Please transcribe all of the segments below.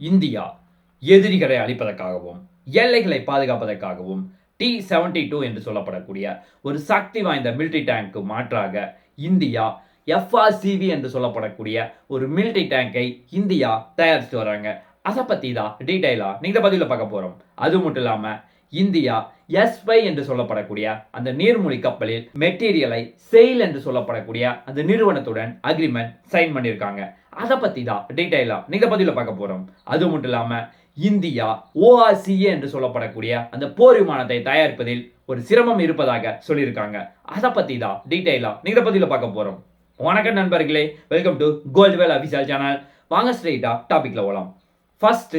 India எதிரிகளை அழிப்பதற்காகவும் எல்லைகளை பாதுகாப்பதற்காகவும் D seventy two என்று சொல்லப்படக்கூடிய ஒரு சக்தி வாய்ந்த மிலிட்ரி டேங்க்கு மாற்றாக இந்தியா எஃப்ஆர்சிவி என்று சொல்லப்படக்கூடிய ஒரு மிலிட்ரி டேங்கை இந்தியா தயாரித்து வராங்க. அதை பற்றி தான் டீட்டெயிலாக நீங்கள் பதிவில் பார்க்க போகிறோம் அது மட்டும் இல்லாமல் இந்தியா எஸ்பை என்று சொல்லப்படக்கூடிய அந்த நீர்மூழ்கி கப்பலில் மெட்டீரியலை செயில் என்று சொல்லப்படக்கூடிய அந்த நிறுவனத்துடன் அக்ரிமெண்ட் சைன் பண்ணியிருக்காங்க. அதை பற்றி தான் டீட்டெயிலாக நீங்கள் பதிவில் பார்க்க போகிறோம் அது மட்டும் இல்லாமல் இந்தியா ஓஆர்சிஏ என்று சொல்லப்படக்கூடிய அந்த போர் விமானத்தை தயாரிப்பதில் ஒரு சிரமம் இருப்பதாக சொல்லியிருக்காங்க. அதை பற்றி தான் டீட்டெயிலாக நீங்கள் பதிவில் பார்க்க போகிறோம் வணக்கம் நண்பர்களே welcome to Goldwell official channel வாங்க ஸ்ட்ரெயிட்டாக டாபிக்ல போகலாம் ஃபர்ஸ்ட்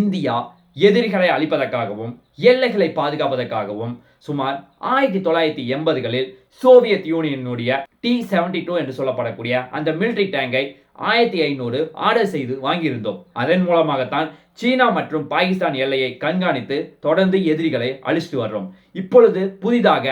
இந்தியா எதிரிகளை அழிப்பதற்காகவும் எல்லைகளை பாதுகாப்பதற்காகவும் சுமார் ஆயிரத்தி தொள்ளாயிரத்தி எண்பதுகளில் சோவியத் யூனியனுடைய டி செவன்டி டூ என்று சொல்லப்படக்கூடிய அந்த மிலிட்ரி டேங்கை ஆயிரத்தி ஐநூறு ஆர்டர் செய்து வாங்கியிருந்தோம். அதன் மூலமாகத்தான் சீனா மற்றும் பாகிஸ்தான் எல்லையை கண்காணித்து தொடர்ந்து எதிரிகளை அழிச்சிட்டு வர்றோம். இப்பொழுது புதிதாக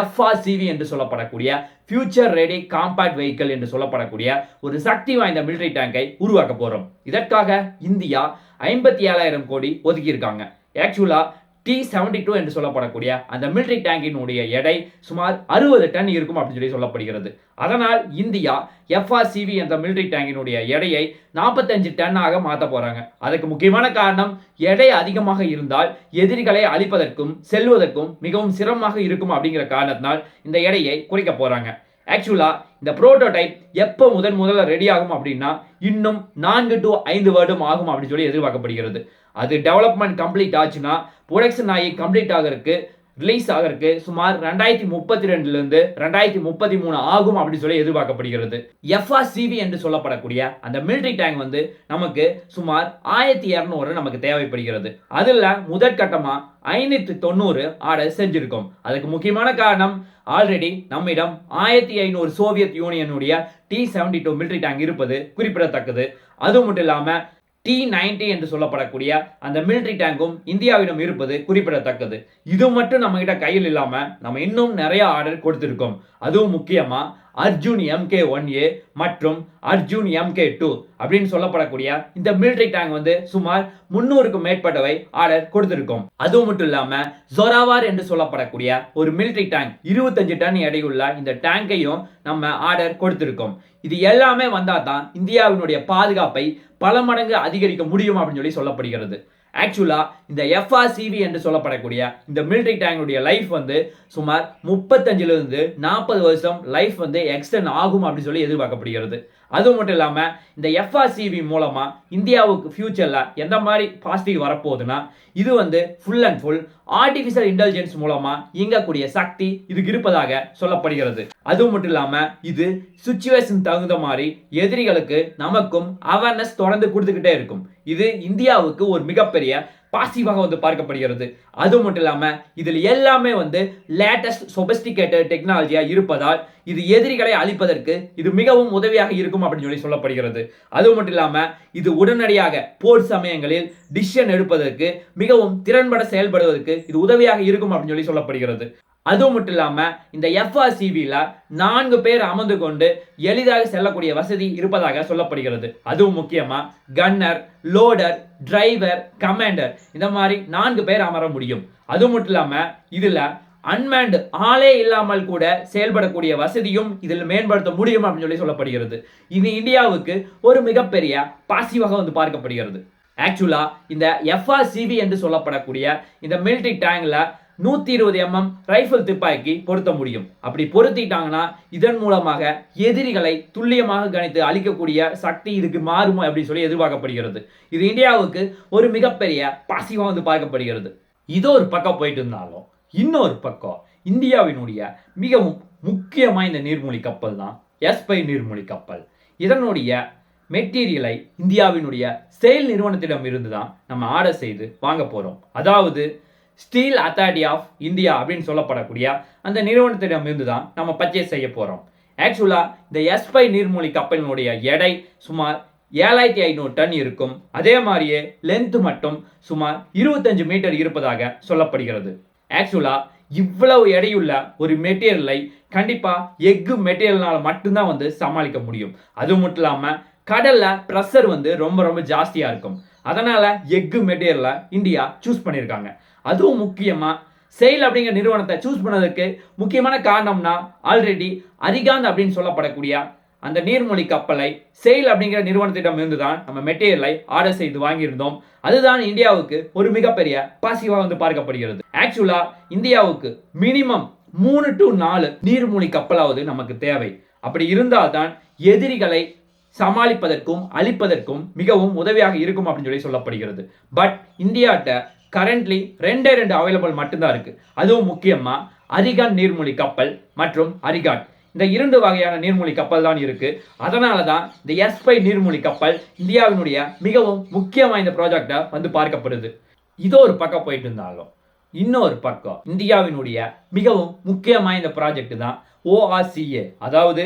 எஃப்ஆர்சிவி என்று சொல்லப்படக்கூடிய ஃபியூச்சர் ரெடி காம்பாக்ட் வெஹிக்கிள் என்று சொல்லப்படக்கூடிய ஒரு சக்தி வாய்ந்த மிலிட்ரி டேங்கை உருவாக்க போகிறோம் இதற்காக இந்தியா ஐம்பத்தி ஏழாயிரம் கோடி ஒதுக்கியிருக்காங்க. ஆக்சுவலாக டி செவன்டி டூ என்று சொல்லப்படக்கூடிய அந்த மிலிட்ரி டேங்கினுடைய எடை சுமார் அறுபது டன் இருக்கும் அப்படின்னு சொல்லி சொல்லப்படுகிறது. அதனால் இந்தியா எஃப்ஆர்சிவி என்ற மிலிட்ரி டேங்கினுடைய எடையை நாற்பத்தஞ்சு டன்னாக மாற்ற போகிறாங்க அதுக்கு முக்கியமான காரணம் எடை அதிகமாக இருந்தால் எதிரிகளை அழிப்பதற்கும் செல்வதற்கும் மிகவும் சிரமமாக இருக்கும் அப்படிங்கிற காரணத்தினால் இந்த எடையை குறைக்க போகிறாங்க ஆக்சுவலாக இந்த ப்ரோட்டோடைப் எப்போ முதன் முதல்ல ரெடி ஆகும் அப்படின்னா இன்னும் நான்கு டு ஐந்து வருடம் ஆகும் அப்படின்னு சொல்லி எதிர்பார்க்கப்படுகிறது. அது டெவலப்மெண்ட் கம்ப்ளீட் ஆச்சுன்னா ப்ரொடக்ஷன் ஆகி கம்ப்ளீட் ஆகிறதுக்கு ரிலீஸ் ஆகிறதுக்கு சுமார் ரெண்டாயிரத்தி முப்பத்தி ரெண்டுலேருந்து ரெண்டாயிரத்தி முப்பத்தி மூணு ஆகும் அப்படின்னு சொல்லி எதிர்பார்க்கப்படுகிறது. எஃப்ஆர்சிவி என்று சொல்லப்படக்கூடிய அந்த மிலிட்டரி டேங்க் வந்து நமக்கு சுமார் ஆயிரத்தி இரநூறு நமக்கு தேவைப்படுகிறது. அதில் முதற்கட்டமாக ஐநூற்றி தொண்ணூறு ஆர்டர் செஞ்சிருக்கோம். அதுக்கு முக்கியமான காரணம் ஆல்ரெடி நம்மிடம் ஆயிரத்தி ஐநூறு Soviet யூனியனுடைய T seventy two military tank இருப்பது குறிப்பிடத்தக்கது. அது மட்டும் இல்லாமல் டி நைன்டி என்று சொல்லப்படக்கூடிய அந்த மிலிட்டரி டேங்கும் இந்தியாவிடம் இருப்பது குறிப்பிடத்தக்கது. இது மட்டும் நம்ம கிட்ட கையில் இல்லாம நம்ம இன்னும் நிறைய ஆர்டர் கொடுத்திருக்கோம். அதுவும் முக்கியமா அர்ஜுன் எம்கே ஒன் ஏ மற்றும் அர்ஜுன் எம்கே டூ அப்படின்னு சொல்லப்படக்கூடிய இந்த மிலிட்ரி டேங்க் வந்து சுமார் முன்னூறுக்கும் மேற்பட்டவை ஆர்டர் கொடுத்திருக்கோம். அதுவும் மட்டும் இல்லாம ஜொராவார் என்று சொல்லப்படக்கூடிய ஒரு மிலிட்ரி டேங்க் இருபத்தஞ்சு டன் எடையுள்ள இந்த டேங்கையும் நம்ம ஆர்டர் கொடுத்திருக்கோம். இது எல்லாமே வந்தால் தான் இந்தியாவினுடைய பாதுகாப்பை பல மடங்கு அதிகரிக்க முடியும் அப்படின்னு சொல்லி சொல்லப்படுகிறது. ஆக்சுவலாக இந்த எஃப்ஆர்சிவி என்று சொல்லப்படக்கூடிய இந்த மிலிட்ரி டேங்கினுடைய லைஃப் வந்து சுமார் முப்பத்தஞ்சிலிருந்து நாற்பது வருஷம் லைஃப் வந்து எக்ஸ்டெண்ட் ஆகும் அப்படின்னு சொல்லி எதிர்பார்க்கப்படுகிறது. அது மட்டும் இல்லாமல் இந்த எஃப்ஆர்சிவி மூலமாக இந்தியாவுக்கு ஃப்யூச்சரில் எந்த மாதிரி பாசிட்டிவ் வரப்போகுதுன்னா இது வந்து full and full artificial intelligence மூலமாக இயங்கக்கூடிய சக்தி இதுக்கு இருப்பதாக சொல்லப்படுகிறது. அது மட்டும் இல்லாமல் இது சுச்சுவேஷன் தகுந்த மாதிரி எதிரிகளுக்கு நமக்கும் அவேர்னஸ் தொடர்ந்து கொடுத்துக்கிட்டே இருக்கும். இது இந்தியாவுக்கு ஒரு மிகப்பெரிய பாசிவாக வந்து பார்க்கப்படுகிறது. அது மட்டும் இல்லாமல் இதில் எல்லாமே வந்து லேட்டஸ்ட் சொபஸ்டிகேட்டட் டெக்னாலஜியாக இருப்பதால் இது எதிரிகளை அழிப்பதற்கு இது மிகவும் உதவியாக இருக்கும் அப்படின்னு சொல்லி சொல்லப்படுகிறது. அது மட்டும் இல்லாமல் இது உடனடியாக போர் சமயங்களில் டிசிஷன் எடுப்பதற்கு மிகவும் திறன்பட செயல்படுவதற்கு இது உதவியாக இருக்கும் அப்படின்னு சொல்லி சொல்லப்படுகிறது. அது மட்டும் இல்லாமல் இந்த எஃப்ஆர்சிவியில் நான்கு பேர் அமர்ந்து கொண்டு எளிதாக செல்லக்கூடிய வசதி இருப்பதாக சொல்லப்படுகிறது. அதுவும் முக்கியமாக கன்னர் லோடர் டிரைவர் கமாண்டர் இந்த மாதிரி நான்கு பேர் அமர முடியும். அது மட்டும் இல்லாமல் இதில் அன்மேண்ட் ஆளே இல்லாமல் கூட செயல்படக்கூடிய வசதியும் இதில் மேம்படுத்த முடியும் அப்படின்னு சொல்லி சொல்லப்படுகிறது. இது இந்தியாவுக்கு ஒரு மிகப்பெரிய பாசிவாக வந்து பார்க்கப்படுகிறது. ஆக்சுவலாக இந்த எஃப்ஆர்சிவி என்று சொல்லப்படக்கூடிய இந்த மிலிட்ரி டேங்கில் நூற்றி இருபது எம்எம் ரைஃபிள் துப்பாக்கி பொருத்த முடியும். அப்படி பொருத்திட்டாங்கன்னா இதன் மூலமாக எதிரிகளை துல்லியமாக கணித்து அழிக்கக்கூடிய சக்தி இதுக்கு மாறும் அப்படின்னு சொல்லி எதிர்பார்க்கப்படுகிறது. இது இந்தியாவுக்கு ஒரு மிகப்பெரிய பாசிவாக வந்து பார்க்கப்படுகிறது. இதோ ஒரு பக்கம் போயிட்டு இருந்தாலும் இன்னொரு பக்கம் இந்தியாவினுடைய மிகவும் முக்கியமாக இந்த நீர்மூழ்கி கப்பல் தான் எஸ்பை நீர்மூழ்கி கப்பல். இதனுடைய மெட்டீரியலை இந்தியாவினுடைய செயல் நிறுவனத்திடம் இருந்து தான் நம்ம ஆர்டர் செய்து வாங்க போகிறோம் அதாவது ஸ்டீல் அத்தாரிட்டி ஆஃப் இந்தியா அப்படின்னு சொல்லப்படக்கூடிய அந்த நிறுவனத்திடம் இருந்து தான் நம்ம பர்ச்சேஸ் செய்ய போகிறோம் ஆக்சுவலாக இந்த எஸ்பை நீர்மூழ்கி கப்பலினுடைய எடை சுமார் ஏழாயிரத்தி ஐநூறு டன் இருக்கும். அதே மாதிரியே லென்த் மட்டும் சுமார் இருபத்தஞ்சு மீட்டர் இருப்பதாக சொல்லப்படுகிறது. ஆக்சுவலாக இவ்வளவு எடையுள்ள ஒரு மெட்டீரியலை கண்டிப்பாக எஃகு மெட்டீரியல்னால் மட்டும்தான் வந்து சமாளிக்க முடியும். அது மட்டும் இல்லாமல் கடலில் ப்ரெஷர் வந்து ரொம்ப ரொம்ப ஜாஸ்தியாக இருக்கும். அதனால் எஃகு மெட்டீரியலை இந்தியா சூஸ் பண்ணியிருக்காங்க அதுவும் முக்கியமாக செயல் அப்படிங்கிற நிறுவனத்தை சூஸ் பண்ணதுக்கு முக்கியமான காரணம்னா ஆல்ரெடி அரிகாந்த் அப்படின்னு சொல்லப்படக்கூடிய அந்த நீர்மொழி கப்பலை செயல் அப்படிங்கிற நிறுவனத்திடம் இருந்து தான் நம்ம மெட்டீரியலை ஆர்டர் செய்து வாங்கியிருந்தோம். அதுதான் இந்தியாவுக்கு ஒரு மிகப்பெரிய பாசிவாக வந்து பார்க்கப்படுகிறது. ஆக்சுவலா இந்தியாவுக்கு மினிமம் மூணு டு நாலு நீர்மூழ்கி கப்பலாவது நமக்கு தேவை. அப்படி இருந்தால்தான் எதிரிகளை சமாளிப்பதற்கும் அழிப்பதற்கும் மிகவும் உதவியாக இருக்கும் அப்படின்னு சொல்லி சொல்லப்படுகிறது. பட் இந்தியாட்ட கரண்ட்லி ரெண்டே ரெண்டு அவைலபிள் மட்டும்தான் இருக்குது அதுவும் முக்கியமாக அரிகான் நீர்மூழ்கி கப்பல் மற்றும் அரிகான் இந்த இரண்டு வகையான நீர்மூழ்கி கப்பல் தான் இருக்குது அதனால தான் இந்த எஸ்பை ஃபைவ் நீர்மூழ்கி கப்பல் இந்தியாவினுடைய மிகவும் முக்கியம் வாய்ந்த ப்ராஜெக்டாக வந்து பார்க்கப்படுது. இதோ ஒரு பக்கம் போயிட்டு இருந்தாலும் இன்னொரு பக்கம் இந்தியாவினுடைய மிகவும் முக்கியமான இந்த ப்ராஜெக்ட் தான் ஓஆர்சிஏ அதாவது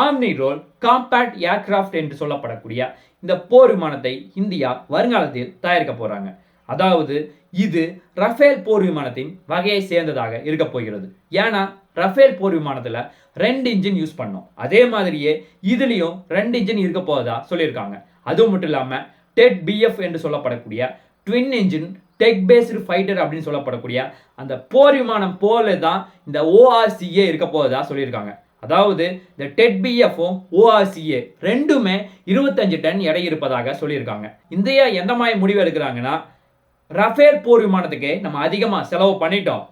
ஆம்னி ரோல் காம்பேக்ட் ஏர்கிராஃப்ட் என்று சொல்லப்படக்கூடிய இந்த போர் விமானத்தை இந்தியா வருங்காலத்தில் தயாரிக்க போகிறாங்க அதாவது இது ரஃபேல் போர் விமானத்தின் வகையை சேர்ந்ததாக இருக்க போகிறது. ஏன்னா ரஃபேல் போர் விமானத்தில் ரெண்டு இன்ஜின் யூஸ் பண்ணோம். அதே மாதிரியே இதுலேயும் ரெண்டு இன்ஜின் இருக்க போவதா சொல்லியிருக்காங்க. அதுவும் மட்டும் இல்லாமல் டெட் பிஎஃப் என்று சொல்லப்படக்கூடிய twin engine deck based fighter அப்படின்னு சொல்லப்படக்கூடிய அந்த போர் விமானம் போல தான் இந்த ஓஆர்சிஏ இருக்க போவதா சொல்லியிருக்காங்க. அதாவது இந்த டெட் பிஎஃப்பும் ஓஆர்சிஏ ரெண்டுமே இருபத்தஞ்சு டன் எடை இருப்பதாக சொல்லியிருக்காங்க. இந்தியா எந்த மாதிரி முடிவு எடுக்கிறாங்கன்னா ரஃபேல் போர் விமானத்துக்கு நம்ம அதிகமாக செலவு பண்ணிட்டோம்.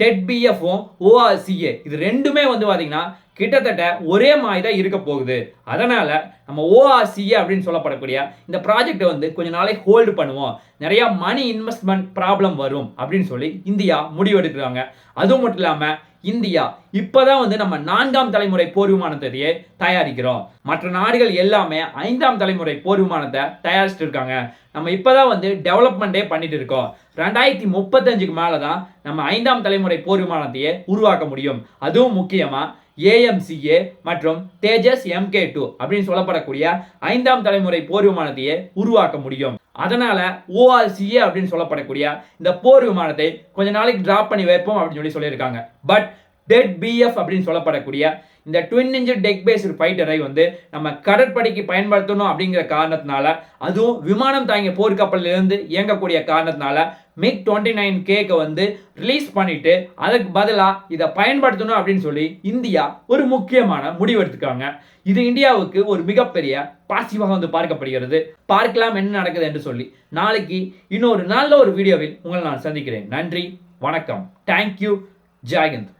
டெட் பிஎஃப்பும் ஓஆர்சிஏ இது ரெண்டுமே வந்து பார்த்தீங்கன்னா கிட்டத்தட்ட ஒரே மாதிரி தான் இருக்க போகுது. அதனால் நம்ம ஓஆர்சிஏ அப்படின்னு சொல்லப்படக்கூடிய இந்த ப்ராஜெக்டை வந்து கொஞ்ச நாளைக்கு ஹோல்டு பண்ணுவோம். நிறையா மணி இன்வெஸ்ட்மெண்ட் ப்ராப்ளம் வரும் அப்படின்னு சொல்லி இந்தியா முடிவெடுக்கிறாங்க. அதுவும் மட்டும் இல்லாமல் இந்தியா இப்போதான் வந்து நம்ம நான்காம் தலைமுறை போர் விமானத்தையே தயாரிக்கிறோம். மற்ற நாடுகள் எல்லாமே ஐந்தாம் தலைமுறை போர் விமானத்தை தயாரிச்சுட்டு இருக்காங்க நம்ம இப்போதான் வந்து டெவலப்மெண்ட்டே பண்ணிட்டு இருக்கோம் ரெண்டாயிரத்தி முப்பத்தஞ்சுக்கு மேலே தான் நம்ம ஐந்தாம் தலைமுறை போர் விமானத்தையே உருவாக்க முடியும். அதுவும் முக்கியமாக ஏஎம்சிஏ மற்றும் தேஜஸ் எம்கே டூ அப்படின்னு சொல்லப்படக்கூடிய ஐந்தாம் தலைமுறை போர் விமானத்தையே உருவாக்க முடியும். அதனால ஓஆர்சிஏ அப்படின்னு சொல்லப்படக்கூடிய இந்த போர் விமானத்தை கொஞ்ச நாளைக்கு டிராப் பண்ணி வைப்போம் அப்படின்னு சொல்லி சொல்லியிருக்காங்க. பட் டெட் பிஎஃப் அப்படின்னு சொல்லப்படக்கூடிய இந்த ட்வின் இன்ஜின் டெக் பேஸ்டு ஃபைட்டரை வந்து நம்ம கடற்படைக்கு பயன்படுத்தணும் அப்படிங்கிற காரணத்தினால அதுவும் விமானம் தாங்கிய போர்க்கப்பலிலிருந்து இயங்கக்கூடிய காரணத்தினால மிக் டுவெண்ட்டி நைன் கேக்கு வந்து ரிலீஸ் பண்ணிட்டு அதுக்கு பதிலாக இதை பயன்படுத்தணும் அப்படின்னு சொல்லி இந்தியா ஒரு முக்கியமான முடிவு எடுத்துக்காங்க இது இந்தியாவுக்கு ஒரு மிகப்பெரிய பாசிவாக வந்து பார்க்கப்படுகிறது. பார்க்கலாம் என்ன நடக்குது என்று சொல்லி. நாளைக்கு இன்னொரு நல்ல ஒரு வீடியோவில் உங்களை நான் சந்திக்கிறேன். நன்றி வணக்கம். தேங்க்யூ ஜெயகந்த்